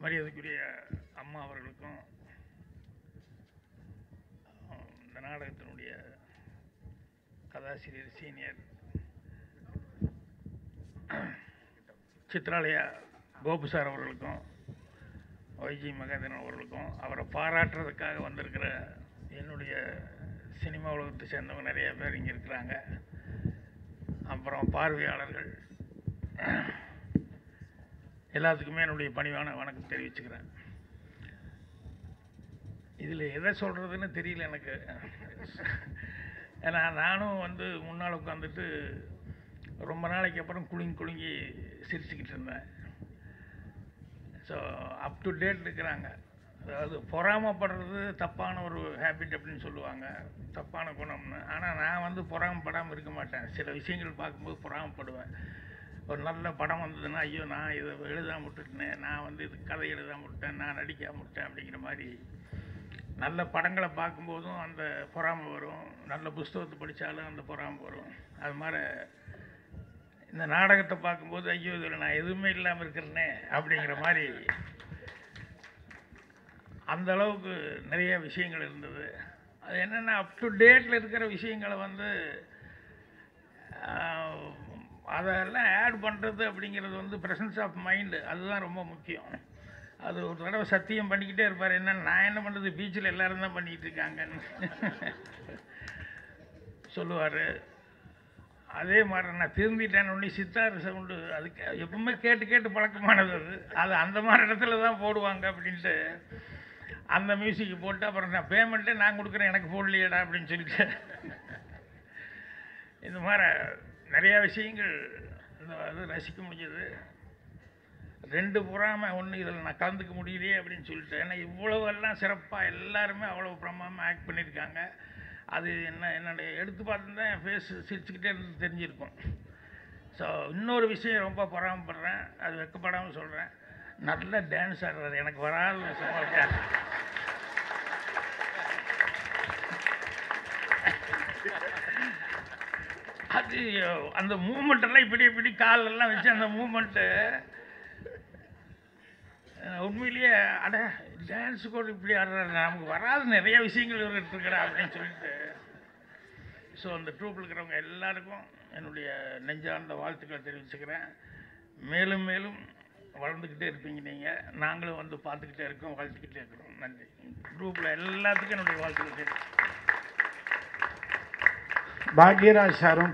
மரியாதைக்குரிய அம்மா அவர்களுக்கும் இந்த நாடகத்தினுடைய கதாசிரியர் சீனியர் சித்ராலயா கோபு சார் அவர்களுக்கும் ஒய்ஜி மகேந்திரன் அவர்களுக்கும் அவரை பாராட்டுறதுக்காக வந்திருக்கிற என்னுடைய சினிமா உலகத்தை சேர்ந்தவங்க நிறைய பேர் இங்கே இருக்கிறாங்க. அப்புறம் பார்வையாளர்கள் எல்லாத்துக்குமே என்னுடைய பணிவான வணக்கம் தெரிவிச்சுக்கிறேன். இதில் எதை சொல்கிறதுன்னு தெரியல எனக்கு. ஏன்னா நானும் வந்து முன்னால் உட்காந்துட்டு ரொம்ப நாளைக்கு அப்புறம் குலுங்கி குலுங்கி சிரிச்சுக்கிட்டு இருந்தேன். ஸோ அப் டு டேட் இருக்கிறாங்க. அதாவது பொறாமப்படுறது தப்பான ஒரு ஹேபிட் அப்படின்னு சொல்லுவாங்க. தப்பான குணம்னு. ஆனால் நான் வந்து பொறாமப்படாமல் இருக்க மாட்டேன். சில விஷயங்கள் பார்க்கும்போது பொறாமப்படுவேன். ஒரு நல்ல படம் வந்ததுன்னா ஐயோ நான் இதை எழுதாம விட்டுட்டேன் நான் வந்து இது கதை எழுதாம விட்டேன் நான் நடிக்காம விட்டேன் அப்படிங்கிற மாதிரி நல்ல படங்களை பார்க்கும்போதும் அந்த பொறாமை வரும். நல்ல புஸ்தகத்தை படித்தாலும் அந்த பொறாமை வரும். அது மாதிரி இந்த நாடகத்தை பார்க்கும்போது ஐயோ இதில் நான் எதுவுமே இல்லாமல் இருக்கிறேனே அப்படிங்கிற மாதிரி அந்த அளவுக்கு நிறைய விஷயங்கள் இருந்தது. அது என்னென்னா அப் டு டேட்டில் இருக்கிற விஷயங்களை வந்து அதெல்லாம் ஆட் பண்ணுறது அப்படிங்கிறது வந்து ப்ரெசன்ஸ் ஆஃப் மைண்டு அதுதான் ரொம்ப முக்கியம். அது ஒரு தடவை சத்தியம் பண்ணிக்கிட்டே இருப்பார். என்ன நான் என்ன பண்ணுறது பீச்சில் எல்லாரும் தான் பண்ணிக்கிட்டு இருக்காங்கன்னு சொல்லுவார். அதே மாதிரி நான் திருந்திட்டேன் ஒன்று சித்தார் சவுண்டு அதுக்கு எப்பவுமே கேட்டு கேட்டு பழக்கமானது அது. அது அந்த மாதிரி இடத்துல தான் போடுவாங்க அப்படின்ட்டு அந்த மியூசிக்கு போட்டு அப்புறம் நான் பேமெண்ட்டே நான் கொடுக்குறேன். எனக்கு போடலையேடா அப்படின்னு சொல்லிட்டு. இந்த மாதிரி நிறையா விஷயங்கள் அது இது ரசிக்க முடிஞ்சது ரெண்டு புறாம ஒன்று இதில் நான் கலந்துக்க முடியலையே அப்படின்னு சொல்லிட்டு ஏன்னா இவ்வளவு எல்லாம் சிறப்பாக எல்லாருமே அவ்வளோ பிரமாமல் ஆக்ட் பண்ணியிருக்காங்க. அது என்ன என்னுடைய எடுத்து பார்த்துருந்தா என் ஃபேஸ் சிரிச்சுக்கிட்டே இருந்து தெரிஞ்சிருக்கும். ஸோ இன்னொரு விஷயம் ரொம்ப பொறாமப்படுறேன். அது வெக்கப்படாமல் சொல்கிறேன் நல்ல டான்ஸ் ஆடுறது எனக்கு வராது சமாளிக்க அது அந்த மூமெண்ட் எல்லாம் இப்படி இப்படி காலெல்லாம் வச்சு அந்த மூமெண்ட்டு உண்மையிலேயே அட டான்ஸு கூட இப்படி ஆடுறாரு. நமக்கு வராத நிறைய விஷயங்கள் இவர்கிட்ட இருக்கிறா அப்படின்னு சொல்லிட்டு. ஸோ அந்த ட்ரூப்பில் இருக்கிறவங்க எல்லாருக்கும் என்னுடைய நெஞ்சார்ந்த வாழ்த்துக்களை தெரிவிச்சுக்கிறேன். மேலும் மேலும் வளர்ந்துக்கிட்டே இருப்பீங்க நீங்கள் நாங்களும் வந்து பார்த்துக்கிட்டே இருக்கோம் வாழ்த்துக்கிட்டே இருக்கிறோம். நன்றி. குரூப்பில் எல்லாத்துக்கும் என்னுடைய வாழ்த்துக்கள் தெரிவிச்சு பாக்யராஜ் சாரும்